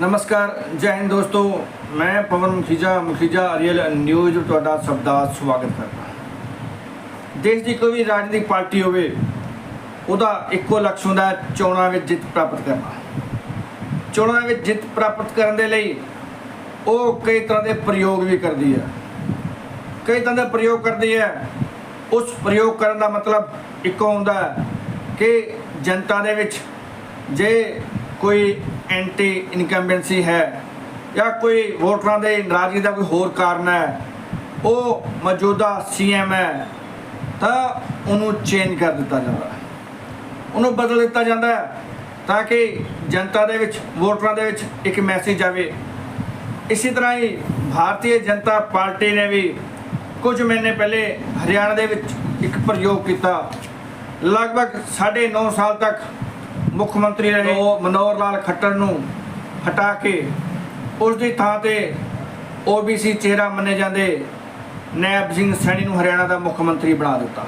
ਨਮਸਕਾਰ, ਜੈ ਹਿੰਦ ਦੋਸਤੋ। ਮੈਂ ਪਵਨ ਮੁਖੀਜਾ ਮੁਖੀਜਾ ਅਰੀਅਲ ਨਿਊਜ਼ ਤੁਹਾਡਾ ਸਭ ਦਾ ਸਵਾਗਤ ਕਰਦਾ ਦੇਸ਼ ਦੀ ਕੋਈ ਵੀ ਰਾਜਨੀਤਿਕ ਪਾਰਟੀ ਹੋਵੇ, ਉਹਦਾ ਇੱਕੋ ਲਕਸ਼ ਹੁੰਦਾ ਹੈ ਚੋਣਾਂ ਵਿੱਚ ਜਿੱਤ ਪ੍ਰਾਪਤ ਕਰਨਾ। ਚੋਣਾਂ ਵਿੱਚ ਜਿੱਤ ਪ੍ਰਾਪਤ ਕਰਨ ਦੇ ਲਈ ਉਹ ਕਈ ਤਰ੍ਹਾਂ ਦੇ ਪ੍ਰਯੋਗ ਵੀ ਕਰਦੀ ਹੈ। ਕਈ ਤਰ੍ਹਾਂ ਦੇ ਪ੍ਰਯੋਗ ਕਰਦੀ ਹੈ। ਉਸ ਪ੍ਰਯੋਗ ਕਰਨ ਦਾ ਮਤਲਬ ਇੱਕੋ ਹੁੰਦਾ ਹੈ ਕਿ ਜਨਤਾ ਦੇ ਵਿੱਚ ਜੇ ਕੋਈ ਐਂਟੀ ਇਨਕੰਬੈਂਸੀ ਹੈ ਜਾਂ ਕੋਈ ਵੋਟਰਾਂ ਦੇ ਨਾਰਾਜ਼ਗੀ ਦਾ ਕੋਈ ਹੋਰ ਕਾਰਨ ਹੈ, ਉਹ ਮੌਜੂਦਾ ਸੀਐਮ ਹੈ, ਤਾਂ ਉਹਨੂੰ ਚੇਂਜ ਕਰ ਦਿੱਤਾ ਜਾਂਦਾ ਹੈ। ਉਹਨੂੰ ਬਦਲ ਦਿੱਤਾ ਜਾਂਦਾ ਹੈ ਤਾਂ ਕਿ ਜਨਤਾ ਦੇ ਵਿੱਚ, ਵੋਟਰਾਂ ਦੇ ਵਿੱਚ ਇੱਕ ਮੈਸੇਜ ਆਵੇ। ਇਸੇ ਤਰ੍ਹਾਂ ਹੀ ਭਾਰਤੀ ਜਨਤਾ ਪਾਰਟੀ ਨੇ ਵੀ ਕੁਝ ਮਹੀਨੇ ਪਹਿਲੇ ਹਰਿਆਣਾ ਦੇ ਵਿੱਚ ਇੱਕ ਪ੍ਰਯੋਗ ਕੀਤਾ। ਲਗਭਗ 9.5 ਸਾਲ ਤੱਕ ਮੁੱਖ ਮੰਤਰੀ ਰਹੇ ਉਹ ਮਨੋਹਰ ਲਾਲ ਖੱਟਰ ਨੂੰ ਹਟਾ ਕੇ ਉਸ ਦੀ ਥਾਂ ਤੇ ਓਬੀਸੀ ਚਿਹਰਾ ਮੰਨੇ ਜਾਂਦੇ ਨੈਬ ਸਿੰਘ ਸੈਣੀ ਨੂੰ ਹਰਿਆਣਾ ਦਾ ਮੁੱਖ ਮੰਤਰੀ ਬਣਾ ਦਿੱਤਾ।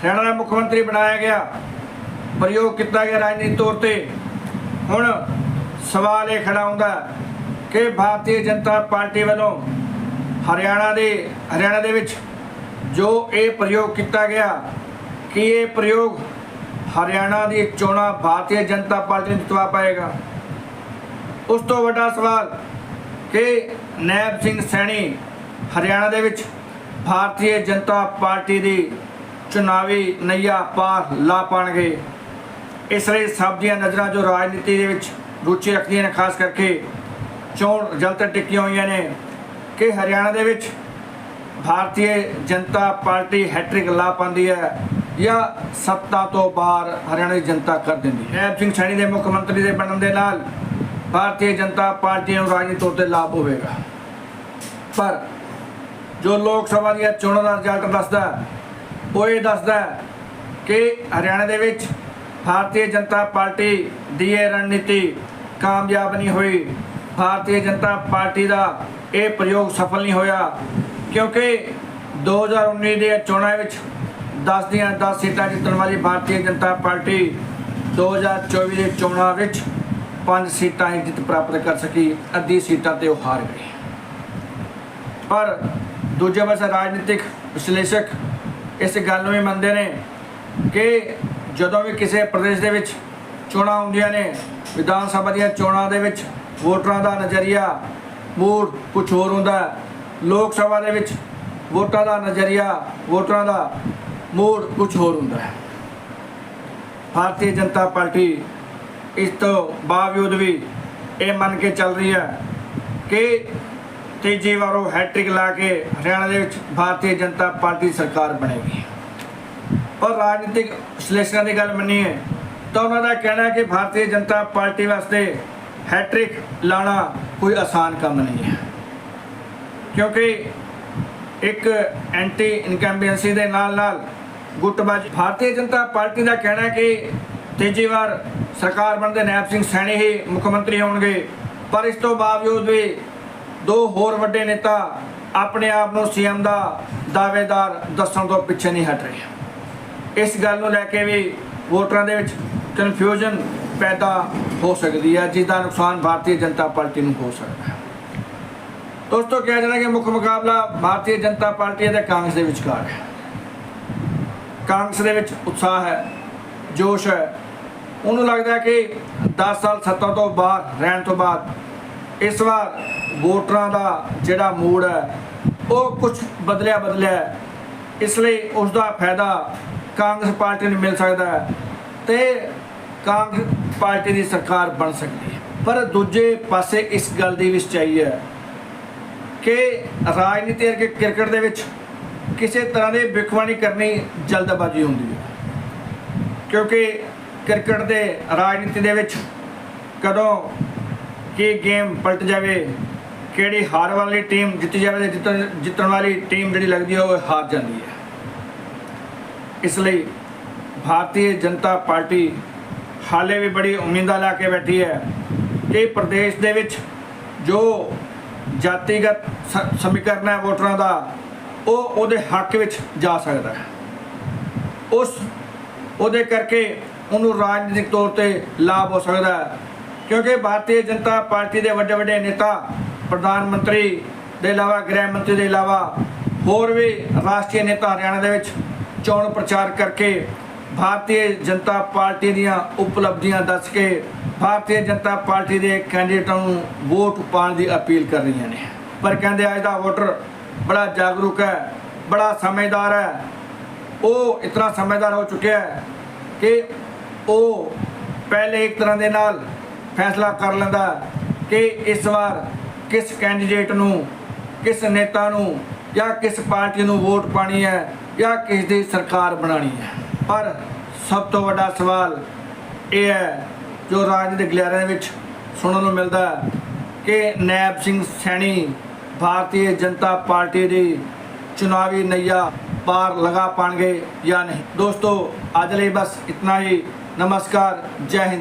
ਹਰਿਆਣਾ ਦਾ ਮੁੱਖ ਮੰਤਰੀ ਬਣਾਇਆ ਗਿਆ ਪ੍ਰਯੋਗ ਕੀਤਾ ਗਿਆ ਰਾਜਨੀਤਿਕ ਤੌਰ ਤੇ। ਹੁਣ ਸਵਾਲ ਇਹ ਖੜਾ ਹੁੰਦਾ ਕਿ ਭਾਰਤੀ ਜਨਤਾ ਪਾਰਟੀ ਵੱਲੋਂ ਹਰਿਆਣਾ ਦੇ ਹਰਿਆਣਾ ਦੇ ਵਿੱਚ ਜੋ ਇਹ ਪ੍ਰਯੋਗ ਕੀਤਾ ਗਿਆ ਕਿ ਇਹ ਪ੍ਰਯੋਗ ਹਰਿਆਣਾ ਦੀ ਚੋਣਾਂ ਭਾਰਤੀ ਜਨਤਾ ਪਾਰਟੀ ਨੂੰ ਜਿਤਵਾ ਪਾਏਗਾ। ਉਸ ਤੋਂ ਵੱਡਾ ਸਵਾਲ ਕਿ ਨੈਬ ਸਿੰਘ ਸੈਣੀ ਹਰਿਆਣਾ ਦੇ ਵਿੱਚ ਭਾਰਤੀ ਜਨਤਾ ਪਾਰਟੀ ਦੀ ਚੁਣਾਵੀ ਨਈਆ ਪਾਰ ਲਾ ਪਾਣਗੇ। ਇਸ ਲਈ ਸਭ ਦੀਆਂ ਨਜ਼ਰਾਂ ਜੋ ਰਾਜਨੀਤੀ ਦੇ ਵਿੱਚ ਰੁਚੀ ਰੱਖਦੀਆਂ ਨੇ, ਖਾਸ ਕਰਕੇ ਚੋਣ ਰਿਜ਼ਲਟ ਟਿੱਕੀਆਂ ਹੋਈਆਂ ਨੇ ਕਿ ਹਰਿਆਣਾ ਦੇ ਵਿੱਚ ਭਾਰਤੀ ਜਨਤਾ ਪਾਰਟੀ ਹੈਟ੍ਰਿਕ ਲਾ ਪਾਉਂਦੀ ਹੈ। ਜਾਂ ਸੱਤਾ ਤੋਂ ਬਾਹਰ ਹਰਿਆਣਾ ਦੀ ਜਨਤਾ ਕਰ ਦਿੰਦੀ ਹੈ। ਨੈਬ ਸਿੰਘ ਸੈਣੀ ਦੇ ਮੁੱਖ ਮੰਤਰੀ ਦੇ ਬਣਨ ਦੇ ਨਾਲ ਭਾਰਤੀ ਜਨਤਾ ਪਾਰਟੀ ਨੂੰ ਰਾਜਨੀਤਿਕ ਤੌਰ ਤੇ ਲਾਭ ਹੋਵੇਗਾ। ਪਰ ਜੋ ਲੋਕ ਸਭਾ ਦੀਆਂ ਚੋਣਾਂ ਦਾ ਰਿਜ਼ਲਟ ਦੱਸਦਾ ਉਹ ਇਹ ਦੱਸਦਾ ਕਿ ਹਰਿਆਣਾ ਦੇ ਵਿੱਚ ਭਾਰਤੀ ਜਨਤਾ ਪਾਰਟੀ ਦੀ ਇਹ ਰਣਨੀਤੀ ਕਾਮਯਾਬ ਨਹੀਂ ਹੋਈ। ਭਾਰਤੀ ਜਨਤਾ ਪਾਰਟੀ ਦਾ ਇਹ ਪ੍ਰਯੋਗ ਸਫਲ ਨਹੀਂ ਹੋਇਆ, ਕਿਉਂਕਿ 2019 ਦੇ ਚੋਣਾਂ ਵਿੱਚ 10 ਦੀਆਂ 10 ਸੀਟਾਂ ਜਿੱਤਣ ਵਾਲੀ ਭਾਰਤੀ ਜਨਤਾ ਪਾਰਟੀ 2024 ਦੇ ਚੋਣਾਂ ਵਿੱਚ 5 ਸੀਟਾਂ ਹੀ ਜਿੱਤ ਪ੍ਰਾਪਤ ਕਰ ਸਕੀ, ਅੱਧੀ ਸੀਟਾਂ ਤੇ ਉਹ ਹਾਰ ਗਈ ਪਰ ਦੂਜੇ ਪਾਸੇ ਰਾਜਨੀਤਿਕ ਵਿਸ਼ਲੇਸ਼ਕ ਇਸ ਗੱਲ ਨੂੰ ਵੀ ਮੰਨਦੇ ਨੇ ਕਿ ਜਦੋਂ ਵੀ ਕਿਸੇ ਪ੍ਰਦੇਸ਼ ਦੇ ਵਿੱਚ ਚੋਣਾਂ ਹੁੰਦੀਆਂ ਨੇ, ਵਿਧਾਨ ਸਭਾ ਦੀਆਂ ਚੋਣਾਂ ਦੇ ਵਿੱਚ ਵੋਟਰਾਂ ਦਾ ਨਜ਼ਰੀਆ ਮੂਡ ਕੁਝ ਹੋਰ ਹੁੰਦਾ, ਲੋਕ ਸਭਾ ਦੇ ਵਿੱਚ ਵੋਟਾਂ ਦਾ ਨਜ਼ਰੀਆ ਵੋਟਰਾਂ ਦਾ ਮੂਡ ਕੁਝ ਹੋਰ ਹੁੰਦਾ ਹੈ। ਭਾਰਤੀ ਜਨਤਾ ਪਾਰਟੀ ਇਸ ਤੋਂ ਬਾਵਜੂਦ ਵੀ ਇਹ ਮੰਨ ਕੇ ਚੱਲ ਰਹੀ ਹੈ ਕਿ ਤੀਜੀ ਵਾਰੋਂ ਉਹ ਹੈਟ੍ਰਿਕ ਲਾ ਕੇ ਹਰਿਆਣਾ ਦੇ ਵਿੱਚ ਭਾਰਤੀ ਜਨਤਾ ਪਾਰਟੀ ਸਰਕਾਰ ਬਣੇਗੀ। ਪਰ ਰਾਜਨੀਤਿਕ ਵਿਸ਼ਲੇਸ਼ਕਾਂ ਦੀ ਗੱਲ ਮੰਨੀਏ ਤਾਂ ਉਹਨਾਂ ਦਾ ਕਹਿਣਾ ਹੈ ਕਿ ਭਾਰਤੀ ਜਨਤਾ ਪਾਰਟੀ ਵਾਸਤੇ ਹੈਟ੍ਰਿਕ ਲਾਣਾ ਕੋਈ ਆਸਾਨ ਕੰਮ ਨਹੀਂ ਹੈ। ਕਿਉਂਕਿ ਇੱਕ ਐਂਟੀ ਇਨਕੰਬੈਂਸੀ ਦੇ ਨਾਲ ਨਾਲ ਗੁੱਟਬਾਜ਼ੀ ਭਾਰਤੀ ਜਨਤਾ ਪਾਰਟੀ ਦਾ ਕਹਿਣਾ ਹੈ ਕਿ ਤੀਜੀ ਵਾਰ ਸਰਕਾਰ ਬਣਦੇ ਨੈਬ ਸਿੰਘ ਸੈਣੀ ਹੀ ਮੁੱਖ ਮੰਤਰੀ ਹੋਣਗੇ। ਪਰ ਇਸ ਤੋਂ ਬਾਵਜੂਦ ਵੀ ਦੋ ਹੋਰ ਵੱਡੇ ਨੇਤਾ ਆਪਣੇ ਆਪ ਨੂੰ ਸੀਐਮ ਦਾ ਦਾਅਵੇਦਾਰ ਦੱਸਣ ਤੋਂ ਪਿੱਛੇ ਨਹੀਂ ਹਟ ਰਹੇ। ਇਸ ਗੱਲ ਨੂੰ ਲੈ ਕੇ ਵੀ ਵੋਟਰਾਂ ਦੇ ਵਿੱਚ ਕਨਫਿਊਜ਼ਨ ਪੈਦਾ ਹੋ ਸਕਦੀ ਹੈ ਜਿਸ ਦਾ ਨੁਕਸਾਨ ਭਾਰਤੀ ਜਨਤਾ ਪਾਰਟੀ ਨੂੰ ਹੋ ਸਕਦਾ ਹੈ। ਦੋਸਤੋ, ਕਿਹਾ ਜਾਂਦਾ ਕਿ ਮੁੱਖ ਮੁਕਾਬਲਾ ਭਾਰਤੀ ਜਨਤਾ ਪਾਰਟੀ ਅਤੇ ਕਾਂਗਰਸ ਦੇ ਵਿਚਕਾਰ ਹੈ। ਕਾਂਗਰਸ ਦੇ ਵਿੱਚ ਉਤਸ਼ਾਹ ਹੈ, ਜੋਸ਼ ਹੈ। ਉਹਨੂੰ ਲੱਗਦਾ ਕਿ 10 ਸਾਲ ਸੱਤਾ ਤੋਂ ਬਾਅਦ, ਰਹਿਣ ਤੋਂ ਬਾਅਦ, ਇਸ ਵਾਰ ਵੋਟਰਾਂ ਦਾ ਜਿਹੜਾ ਮੂਡ ਹੈ, ਉਹ ਕੁਝ ਬਦਲਿਆ ਬਦਲਿਆ ਇਸ ਲਈ ਉਸ ਦਾ ਫਾਇਦਾ ਕਾਂਗਰਸ ਪਾਰਟੀ ਨੂੰ ਮਿਲ ਸਕਦਾ ਹੈ ਤੇ ਕਾਂਗਰਸ ਪਾਰਟੀ ਦੀ ਸਰਕਾਰ ਬਣ ਸਕਦੀ ਹੈ। ਪਰ ਦੂਜੇ ਪਾਸੇ ਇਸ ਗੱਲ ਦੀ ਵੀ ਸੱਚਾਈ ਹੈ ਕਿ ਰਾਜਨੀਤੀ ਅਤੇ ਕ੍ਰਿਕਟ ਦੇ ਵਿੱਚ ਕਿਸੇ ਤਰ੍ਹਾਂ ਦੀ ਵਿਖਵਾਣੀ ਕਰਨੀ ਜਲਦਬਾਜ਼ੀ ਹੁੰਦੀ ਹੈ। ਕਿਉਂਕਿ ਕ੍ਰਿਕਟ ਦੇ ਰਾਜਨੀਤੀ ਦੇ ਵਿੱਚ ਕਦੋਂ ਕੀ ਗੇਮ ਪਲਟ ਜਾਵੇ, ਕਿਹੜੀ ਹਾਰ ਵਾਲੀ ਟੀਮ ਜਿੱਤੀ ਜਾਵੇ ਤੇ ਜਿੱਤਣ ਜਿੱਤਣ ਵਾਲੀ ਟੀਮ ਜਿਹੜੀ ਲੱਗਦੀ ਹੈ, ਉਹ ਹਾਰ ਜਾਂਦੀ ਹੈ। ਇਸ ਲਈ ਭਾਰਤੀ ਜਨਤਾ ਪਾਰਟੀ ਹਾਲੇ ਵੀ ਬੜੀ ਉਮੀਦਾਂ ਲਾ ਕੇ ਬੈਠੀ ਹੈ ਕਿ ਪ੍ਰਦੇਸ਼ ਦੇ ਵਿੱਚ ਜੋ ਜਾਤੀਗਤ ਸ- ਸਮੀਕਰਨ ਹੈ ਵੋਟਰਾਂ ਦਾ ਉਹ ਉਹਦੇ ਹੱਕ ਵਿੱਚ ਜਾ ਸਕਦਾ ਹੈ। ਉਸ ਉਹਦੇ ਕਰਕੇ ਉਹਨੂੰ ਰਾਜਨੀਤਿਕ ਤੌਰ ਤੇ ਲਾਭ ਹੋ ਸਕਦਾ ਹੈ। ਕਿਉਂਕਿ ਭਾਰਤੀ ਜਨਤਾ ਪਾਰਟੀ ਦੇ ਵੱਡੇ ਵੱਡੇ ਨੇਤਾ, ਪ੍ਰਧਾਨ ਮੰਤਰੀ ਦੇ ਇਲਾਵਾ, ਗ੍ਰਹਿ ਮੰਤਰੀ ਦੇ ਇਲਾਵਾ, ਹੋਰ ਵੀ ਰਾਸ਼ਟਰੀ ਨੇਤਾ ਹਰਿਆਣਾ ਦੇ ਵਿੱਚ ਚੋਣ ਪ੍ਰਚਾਰ ਕਰਕੇ ਭਾਰਤੀ ਜਨਤਾ ਪਾਰਟੀ ਦੀਆਂ ਉਪਲਬਧੀਆਂ ਦੱਸ ਕੇ ਭਾਰਤੀ ਜਨਤਾ ਪਾਰਟੀ ਦੇ ਕੈਂਡੀਡੇਟਾਂ ਨੂੰ ਵੋਟ ਪਾਉਣ ਦੀ ਅਪੀਲ ਕਰ ਰਹੀਆਂ ਨੇ। ਪਰ ਕਹਿੰਦੇ ਅੱਜ ਦਾ ਵੋਟਰ ਬੜਾ ਜਾਗਰੂਕ ਹੈ, ਬੜਾ ਸਮਝਦਾਰ ਹੈ। ਉਹ ਇਤਨਾ ਸਮਝਦਾਰ ਹੋ ਚੁੱਕਿਆ ਹੈ ਕਿ ਉਹ ਪਹਿਲੇ ਇੱਕ ਤਰ੍ਹਾਂ ਦੇ ਨਾਲ ਫੈਸਲਾ ਕਰ ਲੈਂਦਾ ਕਿ ਇਸ ਵਾਰ ਕਿਸ ਕੈਂਡੀਡੇਟ ਨੂੰ, ਕਿਸ ਨੇਤਾ ਨੂੰ ਜਾਂ ਕਿਸ ਪਾਰਟੀ ਨੂੰ ਵੋਟ ਪਾਣੀ ਹੈ ਜਾਂ ਕਿਸ ਦੀ ਸਰਕਾਰ ਬਣਾਣੀ ਹੈ। ਪਰ ਸਭ ਤੋਂ ਵੱਡਾ ਸਵਾਲ ਇਹ ਹੈ, ਜੋ ਰਾਜਨੀਤਿਕ ਗਲਿਆਰਿਆਂ ਵਿੱਚ ਸੁਣਨ ਨੂੰ ਮਿਲਦਾ ਕਿ ਨੈਬ ਸਿੰਘ ਸੈਣੀ ਭਾਰਤੀ ਜਨਤਾ ਪਾਰਟੀ ਦੀ ਚੁਣਾਵੀ ਨਈਆ ਪਾਰ ਲਗਾ ਪਾਣਗੇ ਜਾਂ ਨਹੀਂ। ਦੋਸਤੋ, ਅੱਜ ਲਈ ਬਸ ਇਤਨਾ ਹੀ। ਨਮਸਕਾਰ, ਜੈ ਹਿੰਦ।